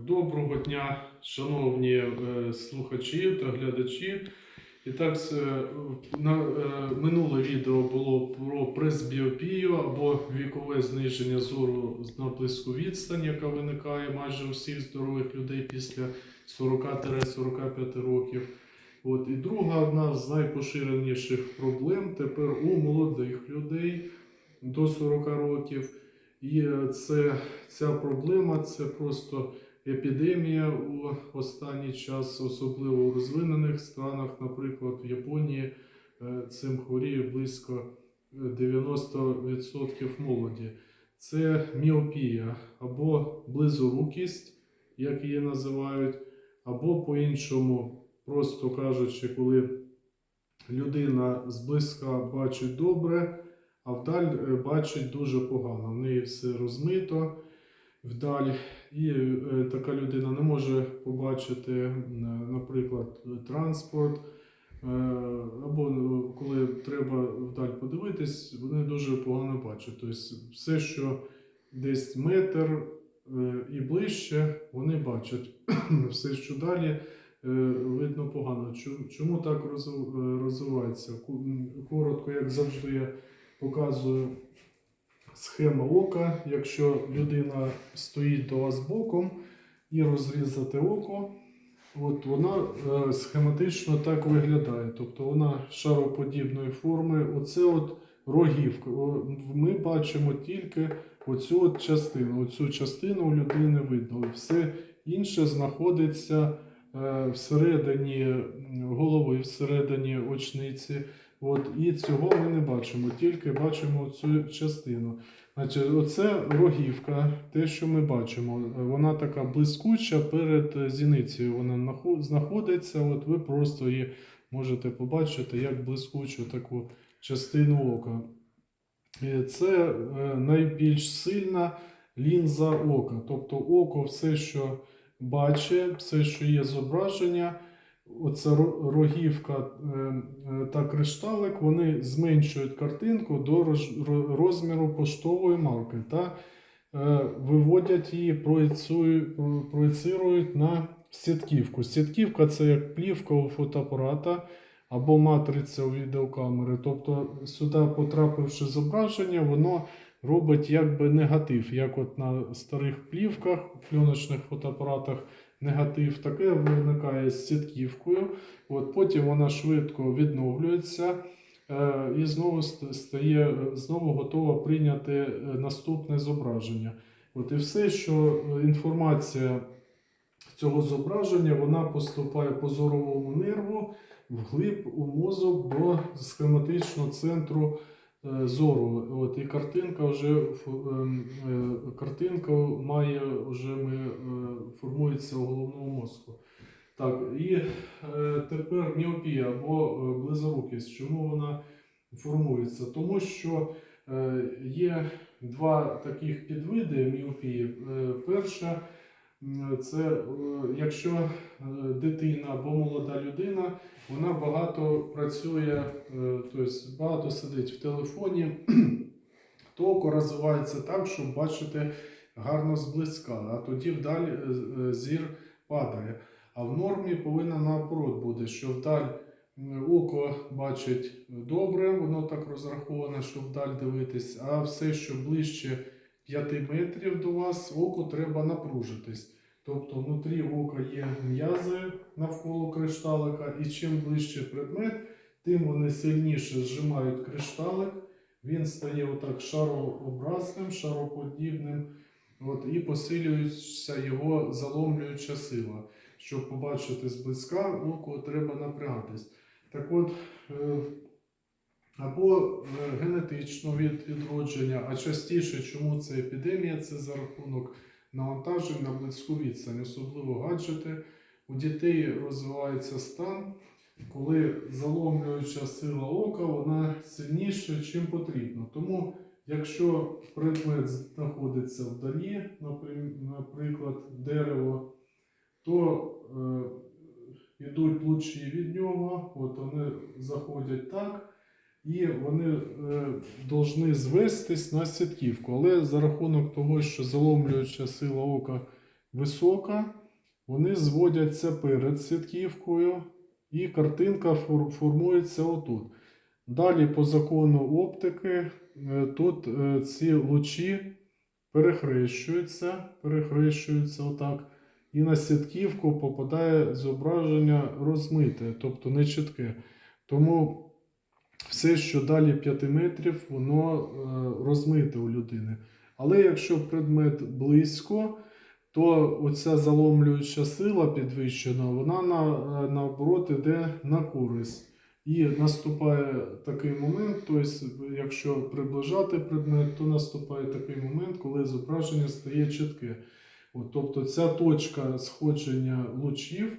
Доброго дня, шановні е, слухачі та глядачі. І так, е, на, е, минуле відео було про пресбіопію або вікове зниження зору на близьку відстань, яка виникає майже у всіх здорових людей після 40-45 років. От, і друга одна з найпоширеніших проблем тепер у молодих людей до 40 років. І це, ця проблема це просто епідемія у останній час, особливо у розвинених странах, наприклад, в Японії е, цим хворіє близько е, 90% молоді. Це міопія або близорукість, як її називають, або по-іншому, просто кажучи, коли людина зблизька бачить добре, а вдаль е, бачить дуже погано. В неї все розмито вдаль, і е, така людина не може побачити, наприклад, транспорт. е, Або е, коли треба вдаль подивитись, вони дуже погано бачать. Тобто все, що десь метр і ближче, вони бачать. Все, що далі, видно погано. Чому так розвивається? Коротко, як завжди, я показую схема ока. Якщо людина стоїть до вас боком і розрізати око, от вона е, схематично так виглядає. Тобто вона шароподібної форми. Оце от рогівка. Ми бачимо тільки оцю от частину. Оцю частину у людини видно. Все інше знаходиться е, всередині голови, всередині очниці. От, і цього ми не бачимо, тільки бачимо цю частину. Значить, оце рогівка, те, що ми бачимо. Вона така блискуча перед зіницею. Вона знаходиться. От ви просто її можете побачити як блискучу таку частину ока. Е, Це е, найбільш сильна лінза ока. Тобто око, все, що бачить, все, що є зображення, оця рогівка е, е, та кришталик, вони зменшують картинку до розміру поштової марки та е, виводять її, проєцирують на сітківку. Сітківка це як плівка у фотоапарата або матриця у відеокамери. Тобто сюди, потрапивши зображення, воно робить якби негатив, як от на старих плівках, пленочних фотоапаратах негатив, таке виникає з сітківкою. От, потім вона швидко відновлюється е, і знову стає знову готова прийняти е, наступне зображення. От, і все, що е, інформація цього зображення вона поступає по зоровому нерву вглиб у мозок до схематичного центру зору. От, і картинка вже ем, е, картинка має вже ми, е, формується у головному мозку. Так, і е, тепер міопія або е, близорукість. Чому вона формується? Тому що е, є два таких підвиди міопії. Е, перша це е, якщо е, дитина або молода людина, вона багато працює, е, тобто багато сидить в телефоні, то око розвивається так, щоб бачити гарно зблизька, а тоді вдаль е, зір падає. А в нормі повинна наоборот бути, що вдаль око бачить добре, воно так розраховане, щоб вдаль дивитись, а все, що ближче 5 метрів до вас, оку треба напружитись. Тобто внутрі ока є м'язи навколо кришталика, і чим ближче предмет, тим вони сильніше зжимають кришталик. Він стає отак шарообразним, шароподібним, от, і посилюється його заломлююча сила. Щоб побачити зблизька, око треба напрягатись. Так от, е, або е, генетично від відродження, а частіше, чому це епідемія, це за рахунок навантажень на близьку відстань, особливо гаджети. У дітей розвивається стан, коли заломлююча сила ока вона сильніша, чим потрібно. Тому, якщо предмет знаходиться вдалі, наприклад, дерево, то е, йдуть лучі від нього, от вони заходять так, і вони е, повинні звестись на сітківку. Але за рахунок того, що заломлююча сила ока висока, вони зводяться перед сітківкою, і картинка фор- формується отут. Далі, по закону оптики, е, тут е, ці лучі перехрещуються, перехрещуються отак. І на сітківку попадає зображення розмите, тобто нечітке. Тому все, що далі 5 метрів, воно е, розмите у людини. Але якщо предмет близько, то оця заломлююча сила підвищена, вона на, е, наоборот іде на користь. І наступає такий момент, тобто, якщо приближати предмет, то наступає такий момент, коли зображення стає чітке. От, тобто ця точка сходження лучів,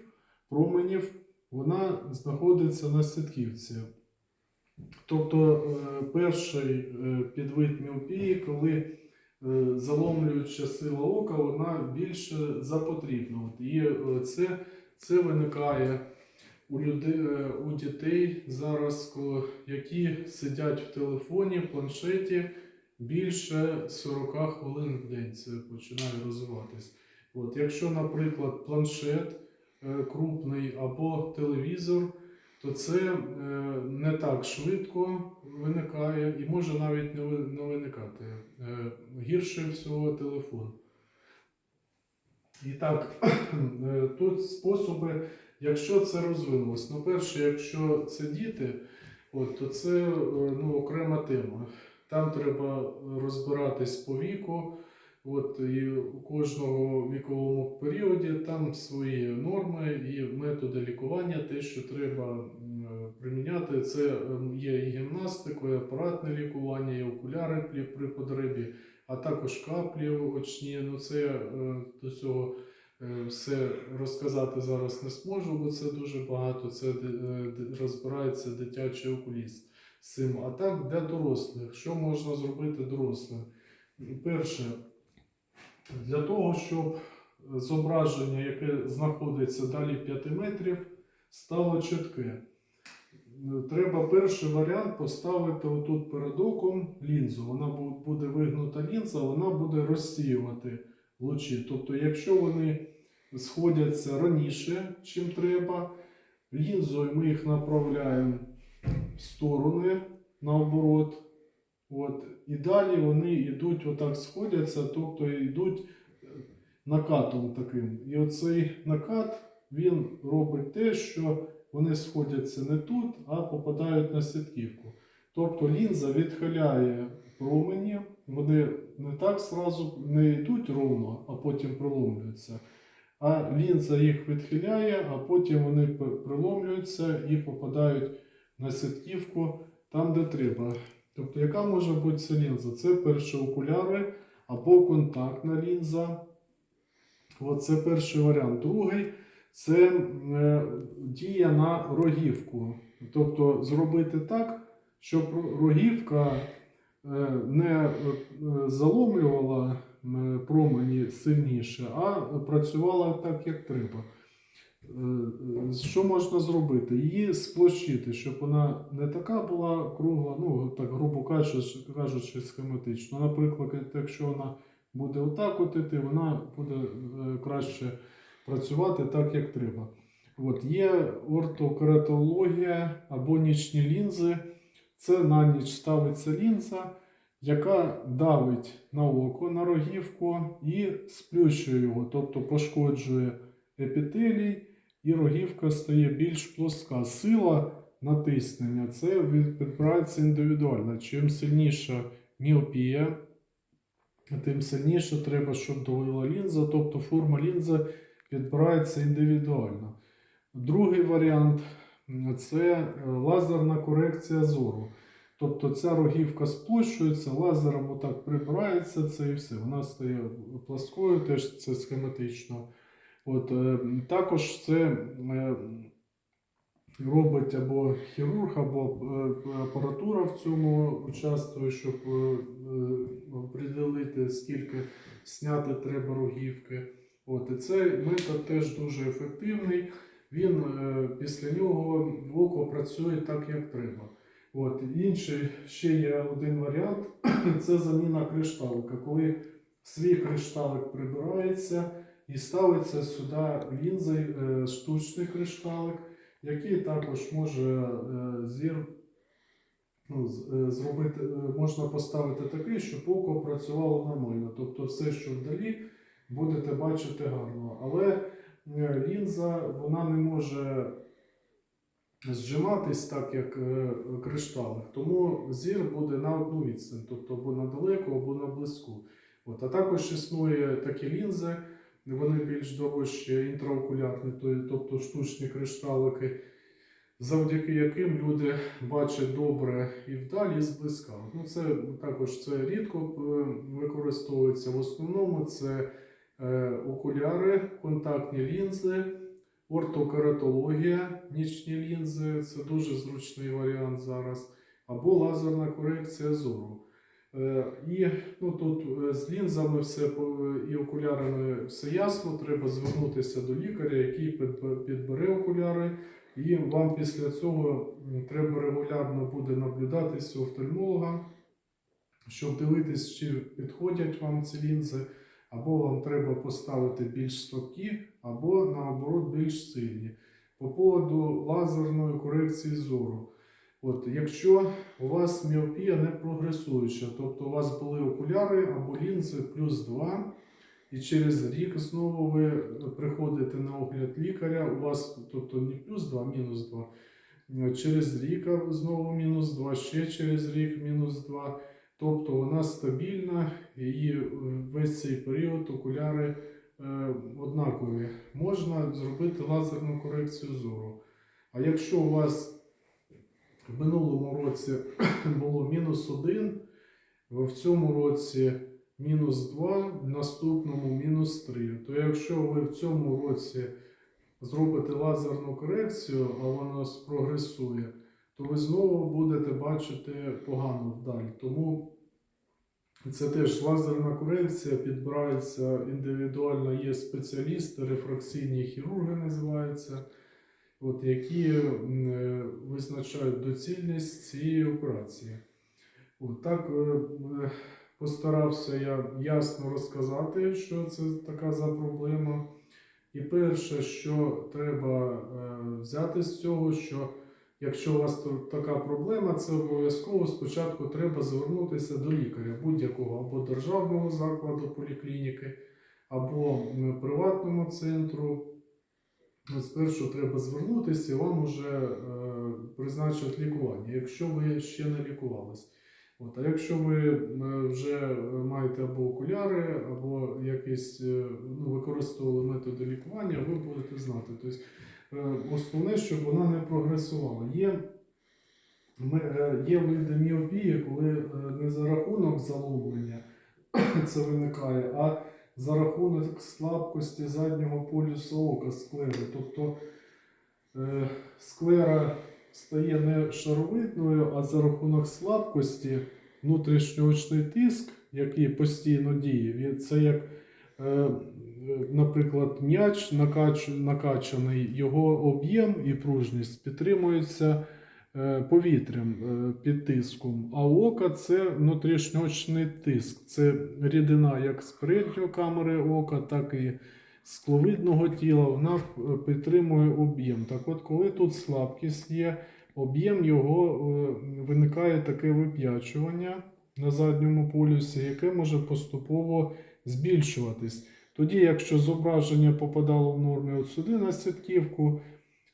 променів, вона знаходиться на сітківці. Тобто е, перший е, підвид міопії, коли е, заломлююча сила ока, вона більше за потрібно. І це, це виникає у, людей, у дітей зараз, які сидять в телефоні, планшеті більше 40 хвилин в день. Це починає розвиватись. От, якщо, наприклад, планшет крупний або телевізор, то це е, не так швидко виникає і може навіть не виникати. Е, Гірше всього телефон. І так, е, тут способи, якщо це розвинулось. Ну, перше, якщо це діти, от, то це ну, окрема тема. Там треба розбиратись по віку. От, і у кожного віковому періоді там свої норми і методи лікування, те, що треба приміняти, це ем, є і гімнастика, і апаратне лікування, і окуляри при, потребі, а також каплі очні. Ну, це е, до цього е, все розказати зараз не зможу, бо це дуже багато. Це е, розбирається дитячий окуліст з цим. А так для дорослих, що можна зробити дорослим? Перше, для того, щоб зображення, яке знаходиться далі 5 метрів, стало чітке. Треба перший варіант поставити отут перед оком лінзу. Вона буде вигнута лінза, вона буде розсіювати лучі. Тобто, якщо вони сходяться раніше, чим треба, лінзою ми їх направляємо в сторони наоборот. От, і далі вони йдуть, отак сходяться, тобто йдуть е, накатом таким. І оцей накат він робить те, що вони сходяться не тут, а попадають на сітківку. Тобто лінза відхиляє промені, вони не так зразу не йдуть ровно, а потім проломлюються. А лінза їх відхиляє, а потім вони приломлюються і попадають на сітківку там, де треба. Тобто, яка може бути ця лінза? Це перші окуляри або контактна лінза. От це перший варіант. Другий це е, дія на рогівку. Тобто зробити так, щоб рогівка е, не е, заломлювала промені сильніше, а працювала так, як треба. Е, Що можна зробити? Її сплощити, щоб вона не така була кругла, ну так грубо кажучи, схематично. Наприклад, якщо вона буде отак от вона буде е, краще працювати так, як треба. От, є ортокератологія або нічні лінзи. Це на ніч ставиться лінза, яка давить на око, на рогівку і сплющує його, тобто пошкоджує епітелій, і рогівка стає більш плоска. Сила натиснення це відбирається індивідуально. Чим сильніша міопія, тим сильніше треба, щоб долила лінза, тобто форма лінзи підбирається індивідуально. Другий варіант це лазерна корекція зору. Тобто ця рогівка сплощується, лазером отак прибирається це і все. Вона стає пласкою, теж це схематично. От, е, також це е, робить або хірург, або е, апаратура в цьому участвує, щоб определити, скільки зняти треба рогівки. От, і цей метод теж дуже ефективний. Він після нього око працює так, як треба. От, інший ще є один варіант це заміна кришталика. Коли свій кришталик прибирається, І ставиться сюди лінза, е, штучний кришталик, який також може е, зір ну, е, зробити, можна поставити такий, щоб око працювало нормально. Тобто все, що вдалі, будете бачити гарно. Але лінза вона не може зжиматись так, як кришталик. Тому зір буде на одну відстань, тобто або на далеку, або на близьку. От. А також існує такі лінзи, вони більш дорожчі, інтраокулярні, тобто штучні кришталики, завдяки яким люди бачать добре і вдалі, і зблизька. Ну, це також це рідко е, використовується. В основному це е, окуляри, контактні лінзи, ортокератологія, нічні лінзи це дуже зручний варіант зараз, або лазерна корекція зору. Е, І ну, тут е, з лінзами все і окулярами все ясно. Треба звернутися до лікаря, який підбере окуляри. І вам після цього треба регулярно буде наблюдатися офтальмолога, щоб дивитись, чи підходять вам ці лінзи, або вам треба поставити більш слабкі, або наоборот більш сильні. По поводу лазерної корекції зору. От, якщо у вас міопія не прогресуюча, тобто у вас були окуляри або лінзи плюс 2, і через рік знову ви приходите на огляд лікаря, у вас, тобто не плюс 2, а мінус 2, е, через рік знову мінус 2, ще через рік мінус 2. Тобто вона стабільна і весь цей період окуляри е, однакові. Можна зробити лазерну корекцію зору. А якщо у вас в минулому році було мінус 1, в цьому році мінус 2, в наступному мінус 3, то якщо ви в цьому році зробите лазерну корекцію, а вона прогресує, то ви знову будете бачити погано вдаль. Тому це теж лазерна корекція, підбирається індивідуально, є спеціалісти, рефракційні хірурги називаються, от, які е, визначають доцільність цієї операції. От, так е, е, постарався я ясно розказати, що це така за проблема. І перше, що треба взяти з цього, що якщо у вас така проблема, це обов'язково спочатку треба звернутися до лікаря будь-якого або державного закладу поліклініки, або приватному центру. От Спершу треба звернутися і вам вже е, призначать лікування, якщо ви ще не лікувались. От, а якщо ви е, вже маєте або окуляри, або якісь е, ну, використовували методи лікування, ви будете знати. Тобто, е, основне, щоб вона не прогресувала. Є, е, є види міопії, коли е, не за рахунок заломлення це виникає, а за рахунок слабкості заднього полюсу ока склери. Тобто е, склера стає не шаровидною, а за рахунок слабкості внутрішньоочний тиск, який постійно діє, це як, е, наприклад, м'яч накач, накачаний, його об'єм і пружність підтримуються повітрям е, під тиском. А ока це внутрішньоочний тиск. Це рідина як з передньої камери ока, так і скловидного тіла. Вона е, підтримує об'єм. Так от, коли тут слабкість є, об'єм його е, виникає таке вип'ячування на задньому полюсі, яке може поступово збільшуватись. Тоді, якщо зображення попадало в нормі от сюди на сітківку,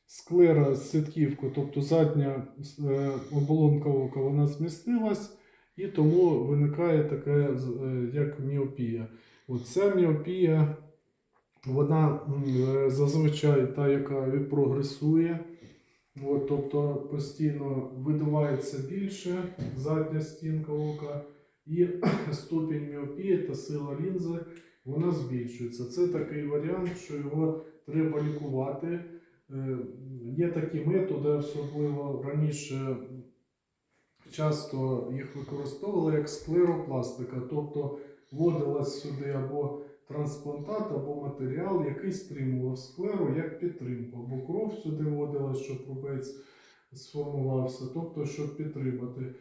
склера з тобто задня е, оболонка ока, вона змістилась, і тому виникає таке, е, як міопія. От ця міопія, вона е, зазвичай та, яка прогресує. От, тобто постійно видувається більше задня стінка ока, і ступінь міопії та сила лінзи вона збільшується. Це такий варіант, що його треба лікувати. Е, Є такі методи, особливо раніше часто їх використовували як склеропластика, тобто вводилась сюди або трансплантат, або матеріал, який стримував склеру як підтримку, або кров сюди вводилась, щоб рубець сформувався, тобто щоб підтримати.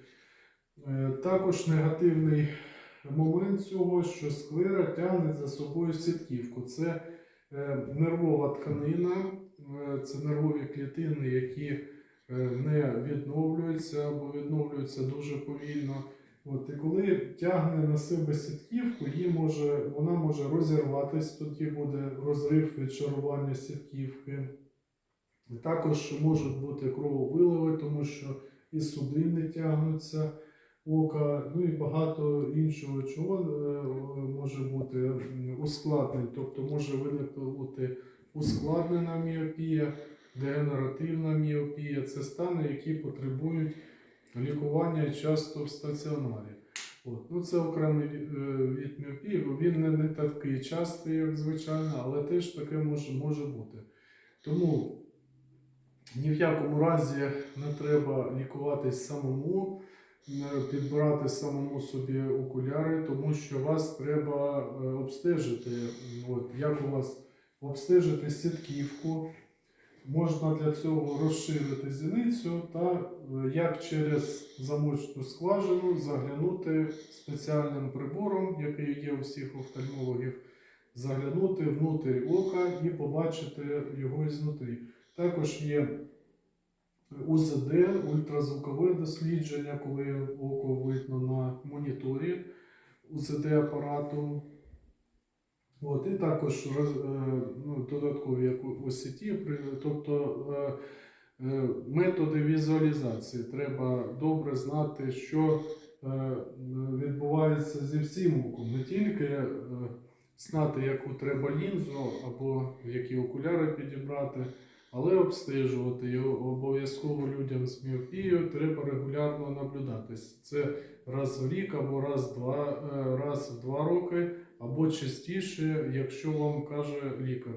Е, Також негативний момент цього, що склера тягне за собою сітківку. Це Е, Нервова тканина це нервові клітини, які е, не відновлюються або відновлюються дуже повільно. От, і коли тягне на себе сітківку, її може, вона може розірватись, тоді буде розрив від шарування сітківки. Також можуть бути крововиливи, тому що і судини тягнуться ока, ну і багато іншого чого е, може бути ускладнень. Тобто може виникнути ускладнена міопія, дегенеративна міопія. Це стани, які потребують лікування часто в стаціонарі. От. Ну, це окремий від, е, міопії, бо він не, не такий частий, як звичайно, але теж таке може, може бути. Тому ні в якому разі не треба лікуватись самому, підбирати самому собі окуляри, тому що вас треба е, обстежити. От, як у вас обстежити сітківку. Можна для цього розширити зіницю та е, як через замочну скважину заглянути спеціальним прибором, який є у всіх офтальмологів, заглянути внутрі ока і побачити його ізнутрі. Також є УЗД, ультразвукове дослідження, коли око видно на моніторі УЗД апарату. От, і також роз, е, ну, додаткові осіті, тобто е, е, методи візуалізації. Треба добре знати, що відбувається зі всім оком, не тільки знати, яку треба лінзу або які окуляри підібрати, але обстежувати і обов'язково людям з міопією треба регулярно наблюдатись. Це раз в рік або раз, в два, раз в два роки, або частіше, якщо вам каже лікар.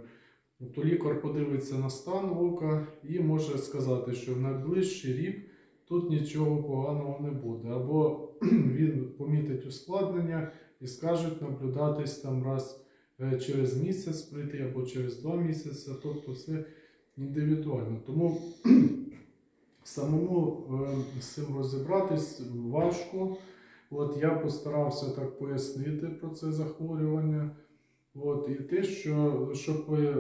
То лікар подивиться на стан ока і може сказати, що в найближчий рік тут нічого поганого не буде. Або він помітить ускладнення і скажуть наблюдатись там раз е, через місяць прийти або через два місяці. Тобто це індивідуально. Тому самому е, з цим розібратись важко. От я постарався так пояснити про це захворювання. От, і те, що щоб ви е,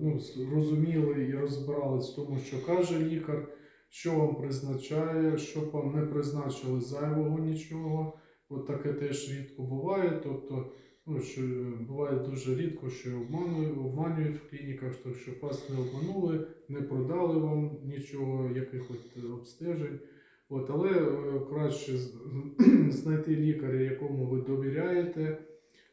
ну, розуміли і розбирались в тому, що каже лікар, що вам призначає, щоб вам не призначили зайвого нічого. От таке теж рідко буває. Тобто, ну, що буває дуже рідко, що обманують, обманюють в клініках, щоб вас не обманули, не продали вам нічого, якихось обстежень. От, але е, краще знайти лікаря, якому ви довіряєте,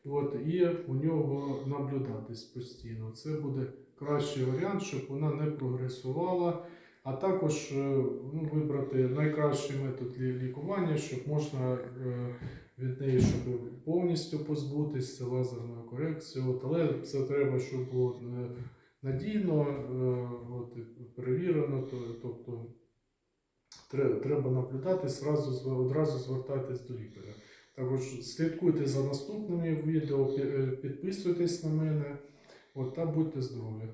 от, і у нього наблюдатись постійно. Це буде кращий варіант, щоб вона не прогресувала. А також е, ну, вибрати найкращий метод лікування, щоб можна е, від неї щоб повністю позбутись, це лазерною корекцією. От, але це треба, щоб було надійно, от, перевірено, тобто треба наблюдати, зразу, одразу звертайтесь до лікаря. Також слідкуйте за наступними відео, е, підписуйтесь на мене от, та будьте здорові.